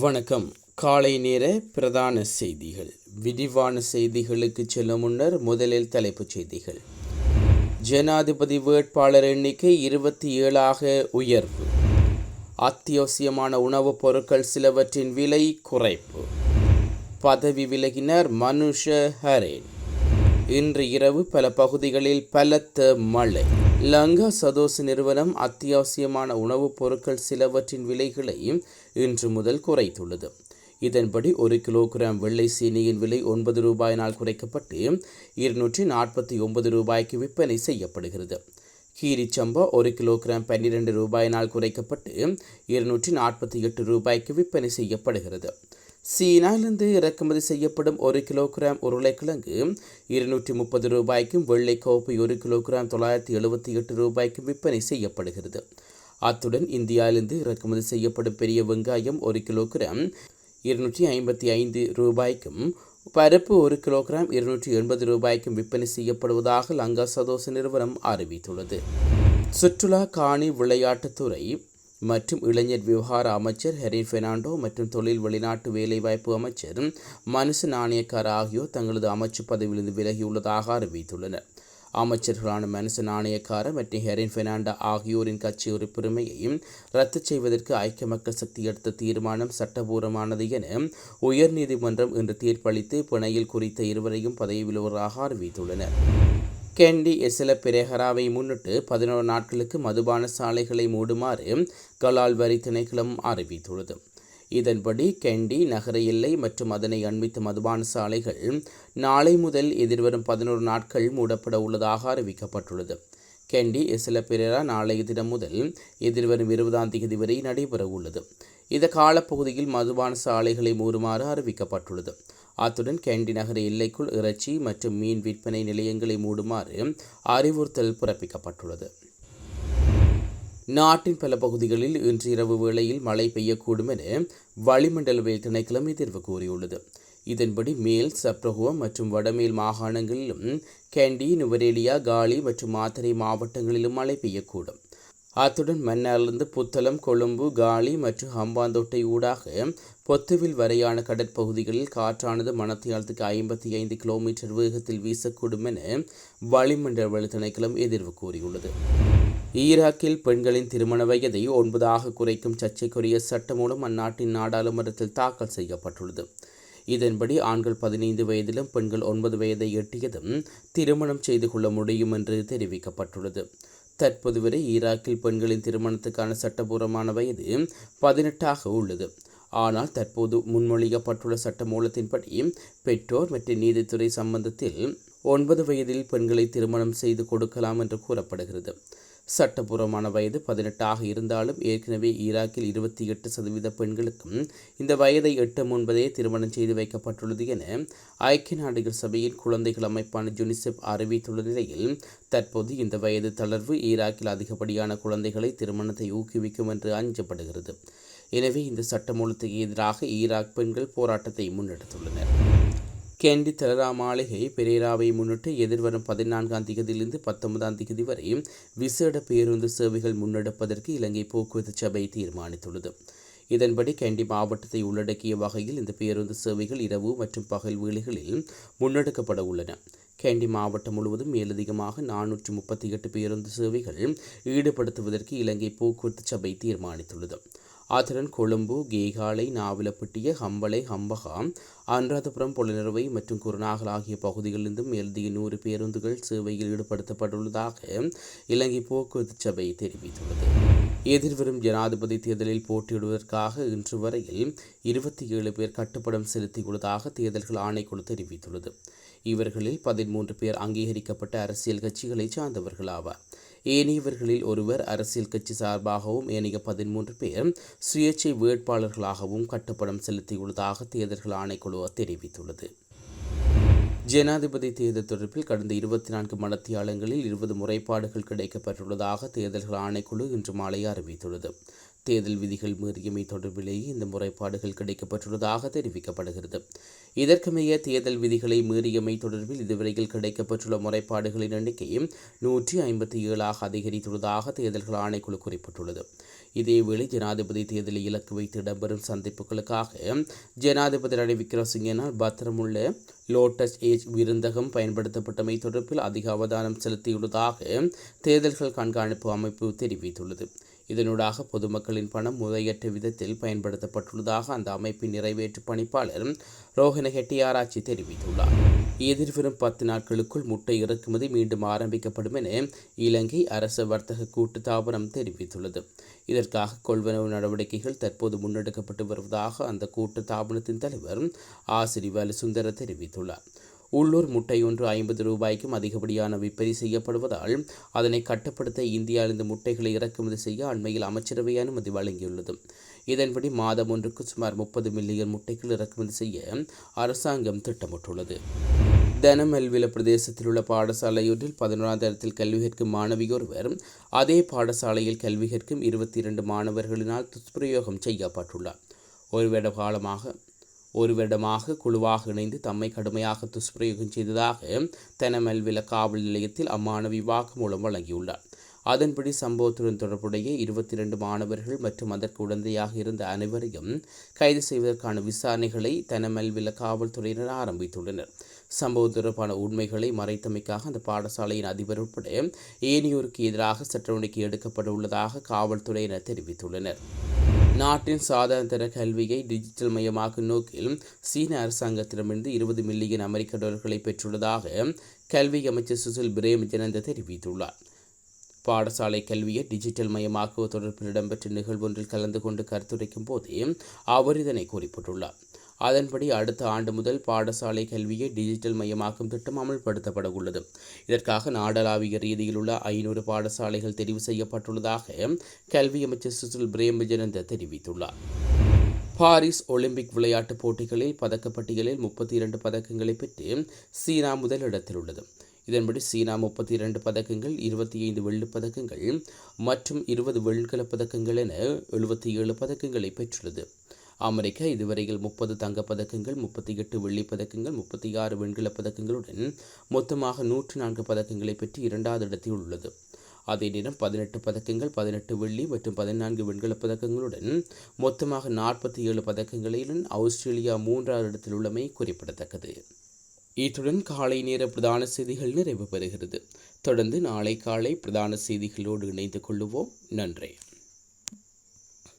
வணக்கம். காலை நேர பிரதான செய்திகள். விரிவான செய்திகளுக்கு செல்லும் முன்னர் முதலில் தலைப்புச் செய்திகள். ஜனாதிபதி வேட்பாளர் எண்ணிக்கை இருபத்தி ஏழாக உயர்வு. அத்தியாவசியமான உணவுப் பொருட்கள் சிலவற்றின் விலை குறைப்பு. பதவி விலகினர் மனுஷ ஹரேன். இன்று இரவு பல பகுதிகளில் பலத்த மழை. லங்கா சதோஸ் நிறுவனம் அத்தியாவசியமான உணவுப் பொருட்கள் சிலவற்றின் விலைகளை இன்று முதல் குறைத்துள்ளது. இதன்படி ஒரு கிலோகிராம் வெள்ளை சீனியின் விலை ஒன்பது ரூபாயினால் குறைக்கப்பட்டு இருநூற்றி நாற்பத்தி ஒன்பது ரூபாய்க்கு விற்பனை செய்யப்படுகிறது. கீரிச்சம்பா ஒரு கிலோகிராம் பன்னிரண்டு ரூபாயினால் குறைக்கப்பட்டு இருநூற்றி நாற்பத்தி எட்டு ரூபாய்க்கு விற்பனை செய்யப்படுகிறது. சீனாவிலிருந்து இறக்குமதி செய்யப்படும் ஒரு கிலோகிராம் உருளைக்கிழங்கு இருநூற்றி முப்பது ரூபாய்க்கும் வெள்ளை கோப்பை ஒரு கிலோகிராம் தொள்ளாயிரத்தி எழுபத்தி எட்டு ரூபாய்க்கும் விற்பனை செய்யப்படுகிறது. அத்துடன் இந்தியாவிலிருந்து இறக்குமதி செய்யப்படும் பெரிய வெங்காயம் ஒரு கிலோகிராம் இருநூற்றி ஐம்பத்தி ஐந்து ரூபாய்க்கும் பருப்பு ஒரு கிலோகிராம் இருநூற்றி எண்பது ரூபாய்க்கும் விற்பனை செய்யப்படுவதாக லங்கா சதோச நிறுவனம் அறிவித்துள்ளது. சுற்றுலா காணி விளையாட்டுத்துறை மற்றும் இளைஞர் விவகார அமைச்சர் ஹெரின் பெர்னாண்டோ மற்றும் தொழில் வெளிநாட்டு வேலைவாய்ப்பு அமைச்சர் மனுசு நாணயக்கார் ஆகியோர் தங்களது அமைச்சு பதவியிலிருந்து விலகியுள்ளதாக அறிவித்துள்ளனர். அமைச்சர்களான மனுசு நாணயக்கார மற்றும் ஹெரின் பெர்னாண்டா ஆகியோரின் கட்சி பெருமையையும் ரத்து செய்வதற்கு ஐக்கிய மக்கள் சக்தி எடுத்த தீர்மானம் சட்டபூர்வமானது என உயர்நீதிமன்றம் இன்று தீர்ப்பளித்து பிணையில் குறித்த இருவரையும் பதவி விலகுவதாக அறிவித்துள்ளனர். கெண்டி எசில பிரேகராவை முன்னிட்டு பதினோரு நாட்களுக்கு மதுபான சாலைகளை மூடுமாறு கலால் வரி திணைக்களம் அறிவித்துள்ளது. இதன்படி கெண்டி நகர எல்லை மற்றும் அதனை அண்மித்த மதுபான சாலைகள் நாளை முதல் எதிர்வரும் பதினோரு நாட்கள் மூடப்பட உள்ளதாக அறிவிக்கப்பட்டுள்ளது. கெண்டி எசில பிரேரா நாளைய தினம் முதல் எதிர்வரும் இருபதாம் தேதி வரை நடைபெற உள்ளது இந்த காலப்பகுதியில் மதுபான சாலைகளை மூடுமாறு அறிவிக்கப்பட்டுள்ளது. அத்துடன் கேண்டி நகர எல்லைக்குள் இறைச்சி மற்றும் மீன் விற்பனை நிலையங்களை மூடுமாறு அறிவுறுத்தல் பிறப்பிக்கப்பட்டுள்ளது. நாட்டின் பல பகுதிகளில் இன்று இரவு வேளையில் மழை பெய்யக்கூடும் என வளிமண்டலவியல் திணைக்கிழமை எதிர்வு கூறியுள்ளது. இதன்படி மேல் சப்ரகுவம் மற்றும் வடமேல் மாகாணங்களிலும் கேண்டி நுவரேலியா காலி மற்றும் மாத்தரை மாவட்டங்களிலும் மழை பெய்யக்கூடும். அத்துடன் மன்னாரிலிருந்து புத்தளம் கொழும்பு காலி மற்றும் ஹம்பாந்தோட்டை ஊடாக பொத்துவில் வரையான கடற்பகுதிகளில் காற்றானது மணத்தியாலத்துக்கு ஐம்பத்தி ஐந்து கிலோமீட்டர் வேகத்தில் வீசக்கூடும் என வளிமண்டல திணைக்களம் எதிர்வு கூறியுள்ளது. ஈராக்கில் பெண்களின் திருமண வயதை ஒன்பதாக குறைக்கும் சர்ச்சைக்குரிய சட்டமூலம் அந்நாட்டின் நாடாளுமன்றத்தில் தாக்கல் செய்யப்பட்டுள்ளது. இதன்படி ஆண்கள் பதினைந்து வயதிலும் பெண்கள் ஒன்பது வயதை எட்டியதும் திருமணம் செய்து கொள்ள முடியும் என்று தெரிவிக்கப்பட்டுள்ளது. தற்போது வரை ஈராக்கில் பெண்களின் திருமணத்துக்கான சட்டபூர்வமான வயது பதினெட்டாக உள்ளது. ஆனால் தற்போது முன்மொழியப்பட்டுள்ள சட்ட மூலத்தின்படி பெற்றோர் மற்றும் நீதித்துறை சம்பந்தத்தில் ஒன்பது வயதில் பெண்களை திருமணம் செய்து கொடுக்கலாம் என்று கூறப்படுகிறது. சட்டபூர்வமான வயது பதினெட்டாக இருந்தாலும் ஏற்கனவே ஈராக்கில் இருபத்தி எட்டு சதவீத பெண்களுக்கும் இந்த வயதை எட்ட முன்பதே திருமணம் செய்து வைக்கப்பட்டுள்ளது என ஐக்கிய நாடுகள் சபையின் குழந்தைகள் அமைப்பான யுனிசெப் அறிவித்துள்ள நிலையில் தற்போது இந்த வயது தளர்வு ஈராக்கில் அதிகப்படியான குழந்தைகளை திருமணத்தை ஊக்குவிக்கும் என்று அஞ்சப்படுகிறது. எனவே இந்த சட்டமூலத்துக்கு எதிராக ஈராக் பெண்கள் போராட்டத்தை முன்னெடுத்துள்ளனர். கேண்டி தலரா மாளிகை பெரேராவை முன்னிட்டு எதிர்வரும் பதினான்காம் திகதியிலிருந்து பத்தொன்பதாம் திகதி வரை விசேட பேருந்து சேவைகள் முன்னெடுப்பதற்கு இலங்கை போக்குவரத்து சபை தீர்மானித்துள்ளது. இதன்படி கேண்டி மாவட்டத்தை உள்ளடக்கிய வகையில் இந்த பேருந்து சேவைகள் இரவு மற்றும் பகல் வேளைகளில் முன்னெடுக்கப்பட உள்ளன. கேண்டி மாவட்டம் முழுவதும் மேலதிகமாக நானூற்றி முப்பத்தி எட்டு பேருந்து சேவைகள் ஈடுபடுத்துவதற்கு இலங்கை போக்குவரத்து சபை தீர்மானித்துள்ளது. ஆத்திரன் கொழும்பு கேகாலை நாவலப்பட்டிய ஹம்பளை ஹம்பகா அனுராதபுரம் பொலினறுவை மற்றும் குருநாகல் ஆகிய பகுதிகளிலிருந்தும் எழுதிய நூறு பேருந்துகள் சேவையில் ஈடுபடுத்தப்பட்டுள்ளதாக இலங்கை போக்குவரத்து சபை தெரிவித்துள்ளது. எதிர்வரும் ஜனாதிபதி தேர்தலில் போட்டியிடுவதற்காக இன்று வரையில் இருபத்தி ஏழு பேர் கட்டுப்படம் செலுத்தியுள்ளதாக தேர்தல்கள் ஆணைக்குழு தெரிவித்துள்ளது. இவர்களில் பதிமூன்று பேர் அங்கீகரிக்கப்பட்ட அரசியல் கட்சிகளைச் சார்ந்தவர்கள் ஆவார். ஏனையவர்களில் ஒருவர் அரசியல் கட்சி சார்பாகவும் ஏனைய பதிமூன்று பேர் சுயேட்சை வேட்பாளர்களாகவும் கட்டுப்படம் செலுத்தியுள்ளதாக தேர்தல்கள் ஆணைக்குழு தெரிவித்துள்ளது. ஜனாதிபதி தேர்தல் தொடர்பில் கடந்த இருபத்தி நான்கு மடத்தியாளங்களில் இருபது முறைப்பாடுகள் கிடைக்கப்பட்டுள்ளதாக தேர்தல்கள் ஆணைக்குழு இன்று மாலை அறிவித்துள்ளது. தேர்தல் விதிகள் மீறியமை தொடர்பிலேயே இந்த முறைப்பாடுகள் கிடைக்கப்பட்டுள்ளதாக தெரிவிக்கப்படுகிறது. இதற்குமைய தேர்தல் விதிகளை மீறியமை தொடர்பில் இதுவரையில் கிடைக்கப்பட்டுள்ள முறைப்பாடுகளின் எண்ணிக்கையும் நூற்றி ஐம்பத்தி ஏழாக அதிகரித்துள்ளதாக தேர்தல்கள் ஆணைக்குழு குறிப்பிட்டுள்ளது. இதேவேளை ஜனாதிபதி தேர்தலை இலக்கு வைத்து இடம்பெறும் சந்திப்புகளுக்காக ஜனாதிபதி ரணில் விக்ரமசிங்கனால் பத்திரமுள்ள லோட்டஸ் ஏஜ் விருந்தகம் பயன்படுத்தப்பட்டமை தொடர்பில் அதிக அவதானம் செலுத்தியுள்ளதாக தேர்தல்கள் கண்காணிப்பு அமைப்பு தெரிவித்துள்ளது. இதனூடாக பொதுமக்களின் பணம் முறையற்ற விதத்தில் பயன்படுத்தப்பட்டுள்ளதாக அந்த அமைப்பின் நிறைவேற்று பணிப்பாளர் ரோஹன ஹெட்டியாராய்ச்சி தெரிவித்துள்ளார். எதிர்வரும் பத்து நாட்களுக்குள் முட்டை இறக்குமதி மீண்டும் ஆரம்பிக்கப்படும் என இலங்கை அரச வர்த்தக கூட்டு தாபனம் தெரிவித்துள்ளது. இதற்காக கொள்வனவு நடவடிக்கைகள் தற்போது முன்னெடுக்கப்பட்டு வருவதாக அந்த கூட்டு தாபனத்தின் தலைவர் ஆசிரி சுந்தர தெரிவித்துள்ளார். உள்ளூர் முட்டை ஒன்று ஐம்பது ரூபாய்க்கும் அதிகப்படியான விற்பனை செய்யப்படுவதால் அதனை கட்டுப்படுத்த இந்தியாவிலிருந்து முட்டைகளை இறக்குமதி செய்ய அண்மையில் அமைச்சரவை அனுமதி வழங்கியுள்ளது. இதன்படி மாதம் ஒன்றுக்கு சுமார் முப்பது மில்லியன் முட்டைகள் இறக்குமதி செய்ய அரசாங்கம் திட்டமிட்டுள்ளது. தனமெல்வில பிரதேசத்தில் உள்ள பாடசாலையொன்றில் பதினோராம் தரத்தில் கல்வி கற்கும் மாணவியொருவர் அதே பாடசாலையில் கல்வி கற்கும் இருபத்தி இரண்டு மாணவர்களினால் துஷ்பிரயோகம் செய்யப்பட்டுள்ளார். ஒரு வருட காலமாக ஒரு வருடமாக குழுவாக இணைந்து தம்மை கடுமையாக துஷ்பிரயோகம் செய்ததாக தெனமல்வில காவல் நிலையத்தில் அம்மாணவி வாக்குமூலம் வழங்கியுள்ளார். அதன்படி சம்பவத்துடன் தொடர்புடைய இருபத்தி இரண்டு மாணவர்கள் மற்றும் அதற்கு உடந்தையாக இருந்த அனைவரையும் கைது செய்வதற்கான விசாரணைகளை தனமல்வில காவல்துறையினர் ஆரம்பித்துள்ளனர். சம்பவம் தொடர்பான உண்மைகளை மறைத்தமைக்காக அந்த பாடசாலையின் அதிபர் உட்பட ஏனியோருக்கு எதிராக சட்டவணைக்கு எடுக்கப்பட உள்ளதாக காவல்துறையினர் தெரிவித்துள்ளனர். நாட்டின் சாதாரண கல்வியை டிஜிட்டல் மயமாக்கும் நோக்கில் சீன அரசாங்கத்திடமிருந்து இருபது மில்லியன் அமெரிக்க டாலர்களை பெற்றுள்ளதாக கல்வி அமைச்சர் சுசில் பிரேமஜனந்த தெரிவித்துள்ளார். பாடசாலை கல்வியை டிஜிட்டல் மயமாக்குவது தொடர்பில் இடம்பெற்ற நிகழ்வொன்றில் கலந்து கொண்டு கருத்துரைக்கும் போதே அவர் இதனை குறிப்பிட்டுள்ளார். அதன்படி அடுத்த ஆண்டு முதல் பாடசாலை கல்வியை டிஜிட்டல் மயமாக்கும் திட்டம் அமல்படுத்தப்பட உள்ளது இதற்காக நாடளாவிய ரீதியில் உள்ள ஐநூறு பாடசாலைகள் தெரிவு செய்யப்பட்டுள்ளதாக கல்வி அமைச்சர் சுசில் பிரேமஜனந்த தெரிவித்துள்ளார். பாரிஸ் ஒலிம்பிக் விளையாட்டுப் போட்டிகளில் பதக்கப்பட்டியலில் முப்பத்தி இரண்டு பதக்கங்களை பெற்று சீனா முதலிடத்தில் உள்ளது இதன்படி சீனா முப்பத்தி இரண்டு பதக்கங்கள் இருபத்தி ஐந்து வெள்ளிப் பதக்கங்கள் மற்றும் இருபது வெண்கலப் பதக்கங்கள் என எழுபத்தி ஏழு பதக்கங்களை பெற்றுள்ளது. அமெரிக்கா இதுவரையில் முப்பது தங்கப்பதக்கங்கள் முப்பத்தி எட்டு வெள்ளிப் பதக்கங்கள் முப்பத்தி ஆறு வெண்கலப் பதக்கங்களுடன் மொத்தமாக நூற்றி நான்கு பதக்கங்களை பெற்று இரண்டாவது இடத்தில் உள்ளது. அதே நேரம் பதினெட்டு பதக்கங்கள் பதினெட்டு வெள்ளி மற்றும் பதினான்கு வெண்கலப் பதக்கங்களுடன் மொத்தமாக நாற்பத்தி ஏழு பதக்கங்களிலும் ஆஸ்திரேலியா மூன்றாவது இடத்தில் உள்ளமை குறிப்பிடத்தக்கது. இத்துடன் காலை நேர பிரதான செய்திகள் நிறைவு பெறுகிறது. தொடர்ந்து நாளை காலை பிரதான செய்திகளோடு இணைந்து கொள்ளுவோம். நன்றி.